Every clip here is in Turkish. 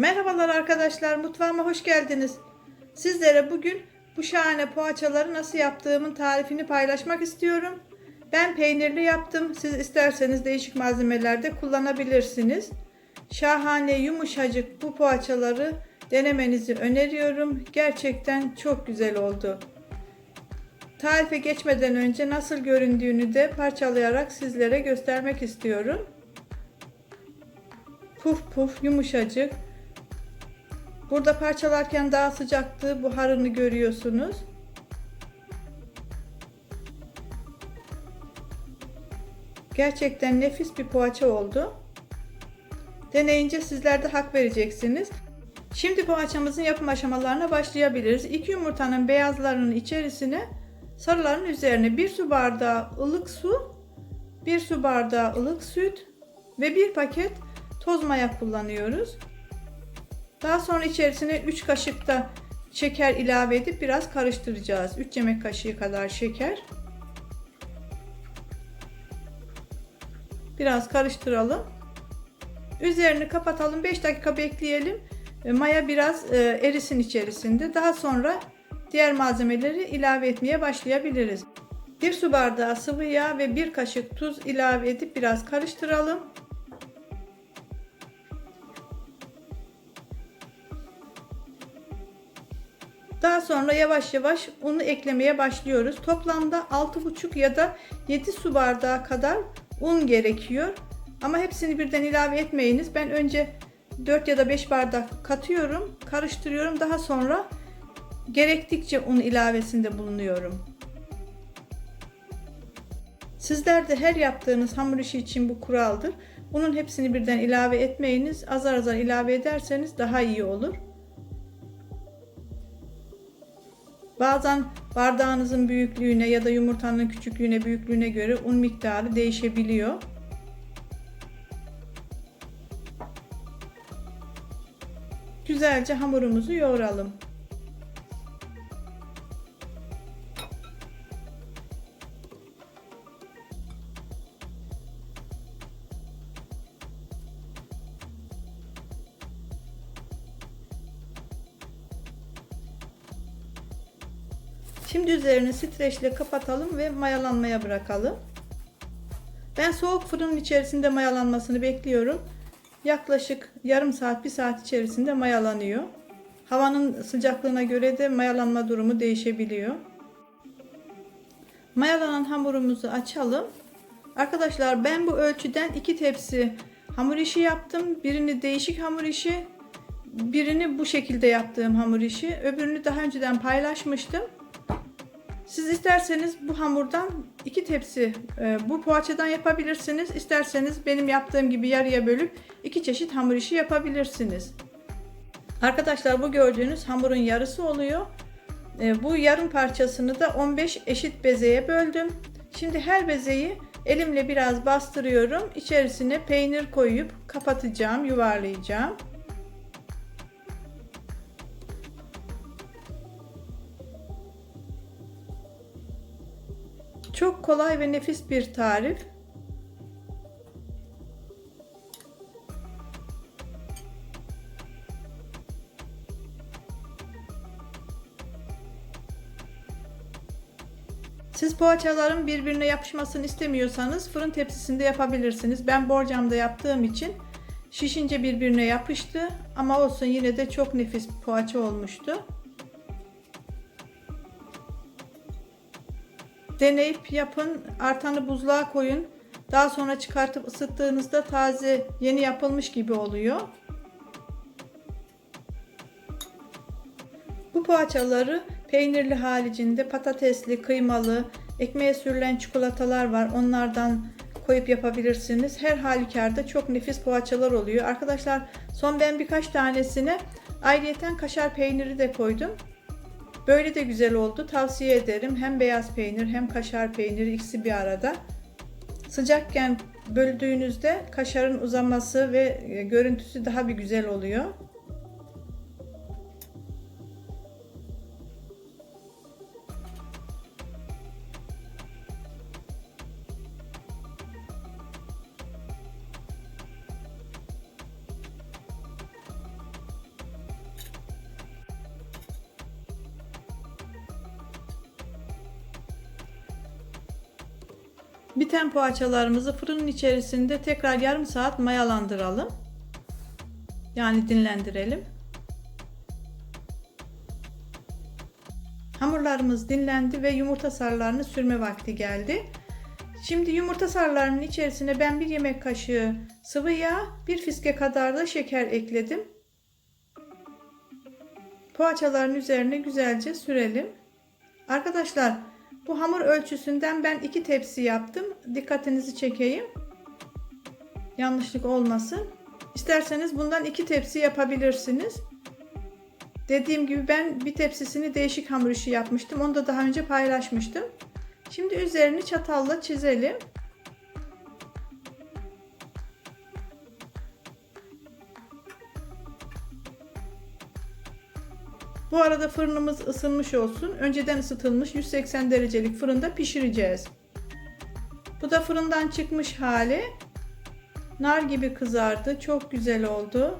Merhabalar arkadaşlar, mutfağıma hoş geldiniz. Sizlere bugün bu şahane poğaçaları nasıl yaptığımın tarifini paylaşmak istiyorum. Ben peynirli yaptım. Siz isterseniz değişik malzemelerde kullanabilirsiniz. Şahane, yumuşacık bu poğaçaları denemenizi öneriyorum. Gerçekten çok güzel oldu. Tarife geçmeden önce nasıl göründüğünü de parçalayarak sizlere göstermek istiyorum. Puf puf yumuşacık. Burada parçalarken daha sıcaktı. Buharını görüyorsunuz. Gerçekten nefis bir poğaça oldu. Deneyince sizler de hak vereceksiniz. Şimdi poğaçamızın yapım aşamalarına başlayabiliriz. 2 yumurtanın beyazlarının içerisine sarıların üzerine 1 su bardağı ılık su, 1 su bardağı ılık süt ve 1 paket toz maya kullanıyoruz. Daha sonra içerisine 3 kaşık da şeker ilave edip biraz karıştıracağız. 3 yemek kaşığı kadar şeker. Biraz karıştıralım. Üzerini kapatalım. 5 dakika bekleyelim. Maya biraz erisin içerisinde. Daha sonra diğer malzemeleri ilave etmeye başlayabiliriz. 1 su bardağı sıvı yağ ve 1 kaşık tuz ilave edip biraz karıştıralım. Daha sonra yavaş yavaş unu eklemeye başlıyoruz. Toplamda 6,5 ya da 7 su bardağı kadar un gerekiyor. Ama hepsini birden ilave etmeyiniz. Ben önce 4 ya da 5 bardak katıyorum, karıştırıyorum. Daha sonra gerektikçe un ilavesinde bulunuyorum. Sizler de her yaptığınız hamur işi için bu kuraldır. Unun hepsini birden ilave etmeyiniz. Azar azar ilave ederseniz daha iyi olur. Bazen bardağınızın büyüklüğüne ya da yumurtanın küçüklüğüne, büyüklüğüne göre un miktarı değişebiliyor. Güzelce hamurumuzu yoğuralım. Şimdi üzerini streçle kapatalım ve mayalanmaya bırakalım. Ben soğuk fırının içerisinde mayalanmasını bekliyorum. Yaklaşık yarım saat, bir saat içerisinde mayalanıyor. Havanın sıcaklığına göre de mayalanma durumu değişebiliyor. Mayalanan hamurumuzu açalım. Arkadaşlar ben bu ölçüden iki tepsi hamur işi yaptım. Birini değişik hamur işi, birini bu şekilde yaptığım hamur işi. Öbürünü daha önceden paylaşmıştım. Siz isterseniz bu hamurdan iki tepsi e, bu poğaçadan yapabilirsiniz. İsterseniz benim yaptığım gibi yarıya bölüp iki çeşit hamur işi yapabilirsiniz. Arkadaşlar bu gördüğünüz hamurun yarısı oluyor. E, bu yarım parçasını da 15 eşit bezeye böldüm. Şimdi her bezeyi elimle biraz bastırıyorum. İçerisine peynir koyup kapatacağım, yuvarlayacağım. Kolay ve nefis bir tarif. Siz poğaçaların birbirine yapışmasını istemiyorsanız fırın tepsisinde yapabilirsiniz. Ben borcamda yaptığım için şişince birbirine yapıştı ama olsun yine de çok nefis poğaça olmuştu. Deneyip yapın. Artanı buzluğa koyun. Daha sonra çıkartıp ısıttığınızda taze yeni yapılmış gibi oluyor. Bu poğaçaları peynirli haricinde patatesli, kıymalı, ekmeğe sürülen çikolatalar var. Onlardan koyup yapabilirsiniz. Her halükarda çok nefis poğaçalar oluyor. Arkadaşlar son ben birkaç tanesine ayrıyeten kaşar peyniri de koydum. Böyle de güzel oldu. Tavsiye ederim. Hem beyaz peynir hem kaşar peyniri ikisi bir arada. Sıcakken böldüğünüzde kaşarın uzaması ve görüntüsü daha bir güzel oluyor. Biten poğaçalarımızı fırının içerisinde tekrar yarım saat mayalandıralım. Yani dinlendirelim. Hamurlarımız dinlendi ve yumurta sarılarını sürme vakti geldi. Şimdi yumurta sarılarının içerisine ben bir yemek kaşığı sıvı yağ, bir fiske kadar da şeker ekledim. Poğaçaların üzerine güzelce sürelim. Arkadaşlar bu hamur ölçüsünden ben iki tepsi yaptım. Dikkatinizi çekeyim. Yanlışlık olmasın. İsterseniz bundan iki tepsi yapabilirsiniz. Dediğim gibi ben bir tepsisini değişik hamur işi yapmıştım. Onu da daha önce paylaşmıştım. Şimdi üzerini çatalla çizelim. Bu arada fırınımız ısınmış olsun. Önceden ısıtılmış 180 derecelik fırında pişireceğiz. Bu da fırından çıkmış hali. Nar gibi kızardı. Çok güzel oldu.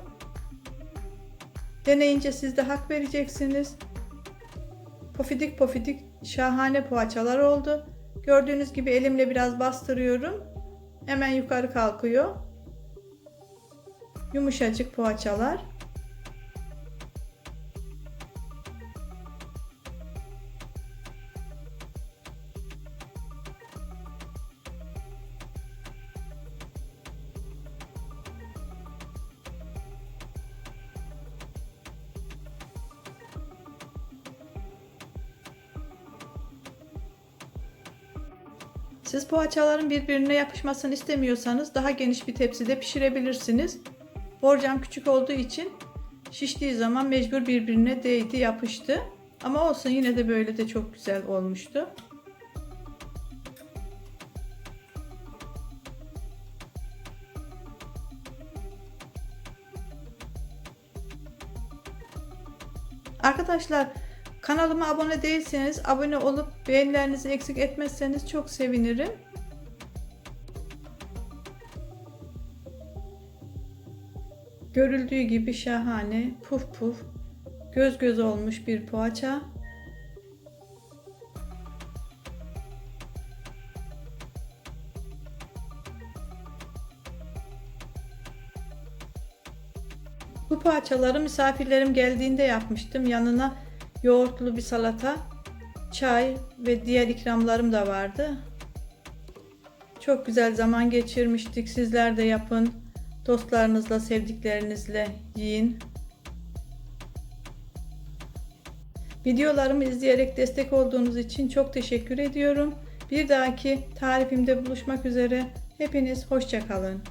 Deneyince siz de hak vereceksiniz. Pofidik pofidik şahane poğaçalar oldu. Gördüğünüz gibi elimle biraz bastırıyorum. Hemen yukarı kalkıyor. Yumuşacık poğaçalar. Siz poğaçaların birbirine yapışmasını istemiyorsanız daha geniş bir tepside pişirebilirsiniz. Borcam küçük olduğu için şiştiği zaman mecbur birbirine değdi, yapıştı. Ama olsun yine de böyle de çok güzel olmuştu. Arkadaşlar kanalıma abone değilseniz abone olup beğenilerinizi eksik etmezseniz çok sevinirim. Görüldüğü gibi şahane, puf puf, göz göz olmuş bir poğaça. Bu poğaçaları misafirlerim geldiğinde yapmıştım. Yanına yoğurtlu bir salata, çay ve diğer ikramlarım da vardı. Çok güzel zaman geçirmiştik. Sizler de yapın. Dostlarınızla, sevdiklerinizle yiyin. Videolarımı izleyerek destek olduğunuz için çok teşekkür ediyorum. Bir dahaki tarifimde buluşmak üzere. Hepiniz hoşçakalın.